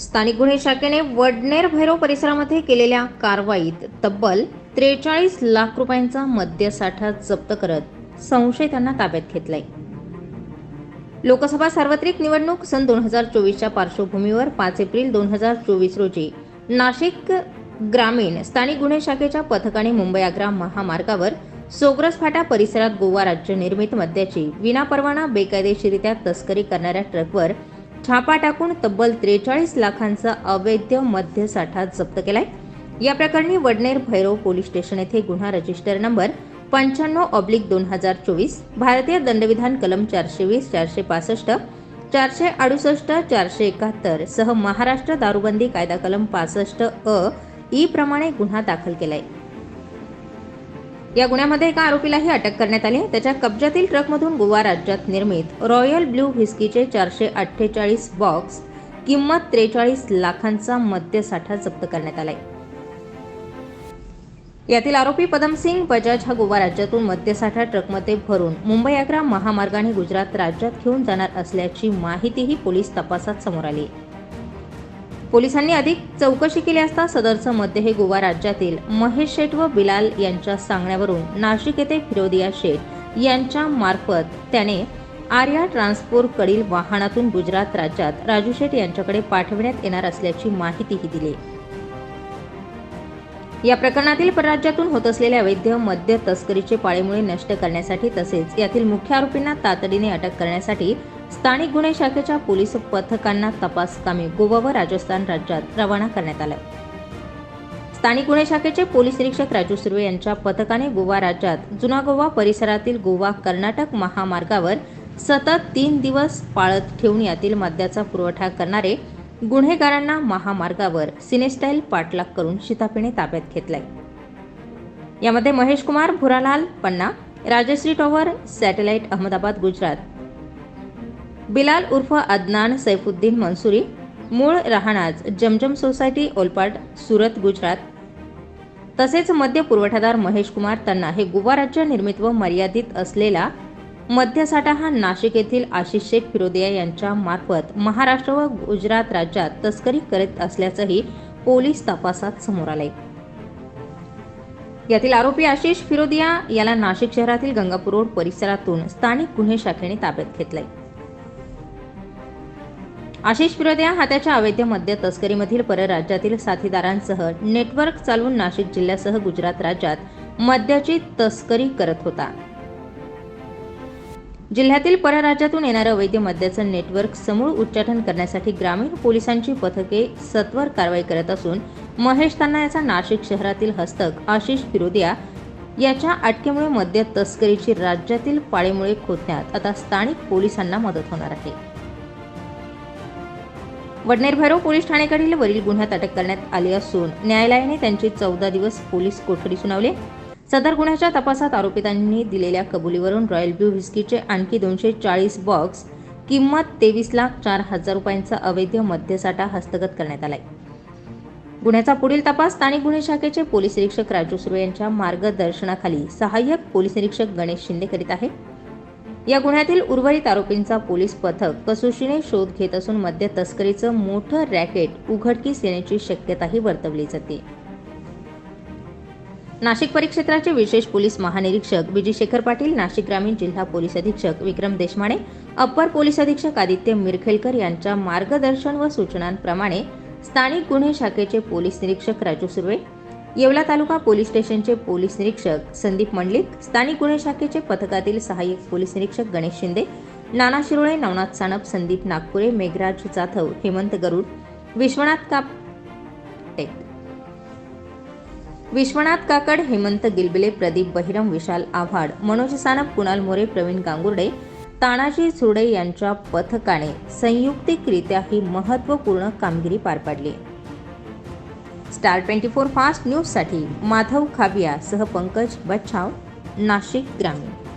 स्थानिक गुन्हे शाखेने वडनेर भैरव परिसरामध्ये केलेल्या कारवाईत तब्बल त्रेचाळीस लाख रुपयांचा मद्यसाठा जप्त करत संशयितांना ताब्यात घेतलाय. लोकसभा सार्वत्रिक निवडणूक सन दोन हजार चोवीसच्या पार्श्वभूमीवर पाच एप्रिल दोन हजार चोवीस रोजी नाशिक ग्रामीण स्थानिक गुन्हे शाखेच्या पथकाने मुंबई आग्रा महामार्गावर सोग्रस फाटा परिसरात गोवा राज्य निर्मित मद्याची विनापरवाना बेकायदेशीरित्या तस्करी करणाऱ्या ट्रकवर छापा टाकून तब्बल त्रेचाळीस लाखांचा अवैध मद्यसाठा जप्त केलाय. या प्रकरणी वडनेर भैरव पोलीस स्टेशन येथे गुन्हा रजिस्टर नंबर पंच्याण्णव ऑब्लिक दोन हजार चोवीस भारतीय दंडविधान कलम चारशे वीस चारशे पासष्ट चारशे अडुसष्ट चारशे एकाहत्तर सह महाराष्ट्र दारूबंदी कायदा कलम पासष्ट अ ई प्रमाणे गुन्हा दाखल केलाय. या गुन्ह्यामध्ये एका आरोपीलाही अटक करण्यात आली आहे. त्याच्या कब्जातील ट्रकमधून गोवा राज्यात निर्मित रॉयल ब्ल्यू व्हिस्कीचे चारशे अठ्ठेचाळीस बॉक्स किंमत त्रेचाळीस लाखांचा मद्यसाठा जप्त करण्यात आलाय. यातील आरोपी पदमसिंग बजाज हा गोवा राज्यातून मद्यसाठा ट्रकमध्ये भरून मुंबई आग्रा महामार्गाने गुजरात राज्यात घेऊन जाणार असल्याची माहितीही पोलीस तपासात समोर आली पोलिसांनी अधिक चौकशी केली असता सदरचं मध्य हे गोवा राज्यातील महेश शेठ व बिलाल यांच्या सांगण्यावरून नाशिक येथे फिरोदिया शेठ यांच्या मार्फत त्याने आर्या ट्रान्सपोर्टकडील वाहनातून गुजरात राज्यात राजू शेठ यांच्याकडे पाठविण्यात येणार असल्याची माहितीही दिली. या प्रकरणातील परराज्यातून होत असलेल्या वैद्य मद्य तस्करीचे पाळेमुळे नष्ट करण्यासाठी तसेच यातील मुख्य आरोपींना तातडीने अटक करण्यासाठी स्थानिक गुन्हे शाखेच्या पोलीस पथकांना तपास कामे गोवा व राजस्थान राज्यात रवाना करण्यात आलं. स्थानिक गुन्हे शाखेचे पोलीस निरीक्षक राजू सुर्वे यांच्या पथकाने गोवा राज्यात जुना गोवा परिसरातील गोवा कर्नाटक महामार्गावर सतत तीन दिवस पाळत ठेवून यातील मद्याचा पुरवठा करणारे गुन्हेगारांना महामार्गावर सिनेस्टाईल पाठलाग करून शितापीने ताब्यात घेतलाय. यामध्ये महेश कुमार भुरालाल पन्ना राजश्री टॉवर सॅटेलाइट अहमदाबाद गुजरात. बिलाल उर्फ अदनान सैफुद्दीन मनसुरी मूळ राहणाज जमजम सोसायटी ओलपाट सुरत गुजरात. तसेच मध्य पुरवठादार महेश कुमार तन्ना हे गोवा राज्य निर्मित व मर्यादित असलेला मद्यसाठा हा नाशिक येथील आशिष शेख फिरोदिया यांच्या मार्फत महाराष्ट्र व गुजरात राज्यात तस्करी करीत असल्याचंही पोलीस तपासात समोर आले यातील आरोपी आशिष फिरोदिया याला नाशिक शहरातील गंगापूर रोड परिसरातून स्थानिक गुन्हे शाखेने ताब्यात घेतलंय. आशिष फिरोदिया हा त्याच्या अवैध मद्य तस्करीमधील परराज्यातील साथीदारांसह नेटवर्क चालवून नाशिक जिल्ह्यासह गुजरात राज्यात मद्याची तस्करी करत होता. जिल्ह्यातील परराज्यातून येणारं वैद्य मद्याचं नेटवर्क समूळ उच्चाटन करण्यासाठी ग्रामीण पोलिसांची पथके सत्वर कारवाई करत असून महेश तान्ना याचा नाशिक शहरातील हस्तक आशिष फिरोदिया याच्या अटकेमुळे मद्य तस्करीची राज्यातील पाळीमुळे खोदण्यात आता स्थानिक पोलिसांना मदत होणार आहे. वडनेर भैरव पोलीस ठाणेकडील वरील गुन्ह्यात अटक करण्यात आली असून न्यायालयाने त्यांची चौदा दिवस पोलीस कोठडी सुनावली. सदर गुन्ह्याच्या तपासात आरोपितांनी दिलेल्या कबुलीवरून रॉयल ब्ल्यू व्हिस्कीचे आणखी दोनशे चाळीस बॉक्स किंमत तेवीस लाख चार हजार रुपयांचा अवैध मद्यसाठा हस्तगत करण्यात आलाय. गुन्ह्याचा पुढील तपास स्थानिक गुन्हे शाखेचे पोलीस निरीक्षक राजू सुर्वे यांच्या मार्गदर्शनाखाली सहाय्यक पोलीस निरीक्षक गणेश शिंदे करीत आहे. या गुन्ह्यातील उर्वरित आरोपींचा पोलीस पथक कसोशीने शोध घेत असून मद्य तस्करीचं मोठं रॅकेट उघडकीस येण्याची शक्यताही वर्तवली जाते. नाशिक परिक्षेत्राचे विशेष पोलीस महानिरीक्षक विजय शेखर पाटील नाशिक ग्रामीण जिल्हा पोलीस अधीक्षक विक्रम देशमाने अप्पर पोलीस अधीक्षक आदित्य मिरखेलकर यांच्या मार्गदर्शन व सूचनांप्रमाणे स्थानिक गुन्हे शाखेचे पोलीस निरीक्षक राजू सुर्वे येवला तालुका पोलीस स्टेशनचे पोलीस निरीक्षक संदीप मंडलिक स्थानिक गुन्हे शाखेचे पथकातील सहाय्यक पोलीस निरीक्षक गणेश शिंदे नाना शिरोळे नवनाथ सानप संदीप नागपुरे मेघराज जाधव हेमंत गरुड विश्वनाथ कापटे. विश्वनाथ काकड हेमंत गिलबिले प्रदीप बहिरम विशाल आव्हाड मनोज सानप कुणाल मोरे प्रवीण गांगुर्डे तानाजी सुर्डे यांच्या पथकाने संयुक्तिकरित्या ही महत्त्वपूर्ण कामगिरी पार पाडली. स्टार ट्वेंटी फोर फास्ट न्यूजसाठी माधव खाबिया सह पंकज बच्छाव नाशिक ग्रामीण.